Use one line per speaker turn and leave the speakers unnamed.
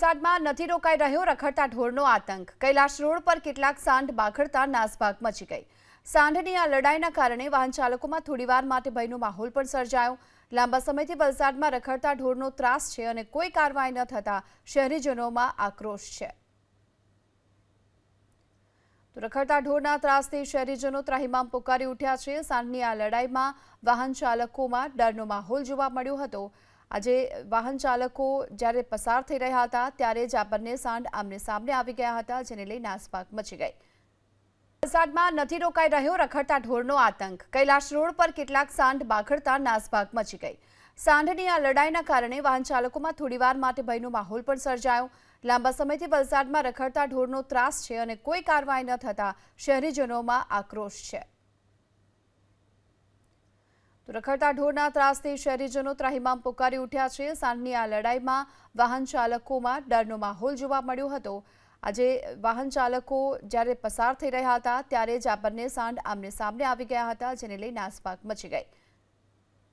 વલસાડમાં નથી રોકાઈ રહ્યો રખડતા ઢોરનો આતંક. કૈલાશ રોડ પર કેટલાક સાંઢ બાખડતા નાસભાગ મચી ગઈ. સાંઢની આ લડાઈના કારણે વાહન ચાલકોમાં થોડીવાર માટે ભયનો માહોલ પણ સર્જાયો. લાંબા સમયથી વલસાડમાં રખડતા ઢોરનો ત્રાસ છે અને કોઈ કાર્યવાહી ન થતા શહેરીજનોમાં આક્રોશ છે. તો રખડતા ઢોરના ત્રાસથી શહેરીજનો ત્રાહિમામ પુકારી ઉઠ્યા છે. સાંઢની આ લડાઈમાં વાહન ચાલકોમાં ડરનો માહોલ જોવા મળ્યો હતો. આજે વાહન ચાલકો જ્યારે પસાર થઈ રહ્યા હતા, ત્યારે જ આ બંને સાંઢ આમને સામને આવી ગયા હતા, જેને લઈ નાસભાગ મચી ગઈ. વલસાડમાં નથી રોકાઈ રહ્યો રખડતા ઢોરનો આતંક. કૈલાશ રોડ પર કેટલાક સાંઢ બાખડતા નાસભાગ મચી ગઈ. સાંઢની આ લડાઈના કારણે વાહન ચાલકોમાં થોડીવાર માટે ભયનો માહોલ પણ સર્જાયો. લાંબા સમયથી વલસાડમાં રખડતા ઢોરનો ત્રાસ છે અને કોઈ કાર્યવાહી ન થતા શહેરીજનોમાં આક્રોશ છે. તો રખડતા ઢોરના ત્રાસથી શહેરીજનો ત્રાહિમામ પુકારી ઉઠ્યા છે. સાંજની આ લડાઈમાં વાહન ચાલકોમાં ડરનો માહોલ જોવા મળ્યો હતો. આજે વાહન ચાલકો જ્યારે પસાર થઈ રહ્યા હતા, ત્યારે જ આ બંને સાંઢ આમને સામને આવી ગયા હતા, જેને લઈ નાસભાગ મચી ગઈ.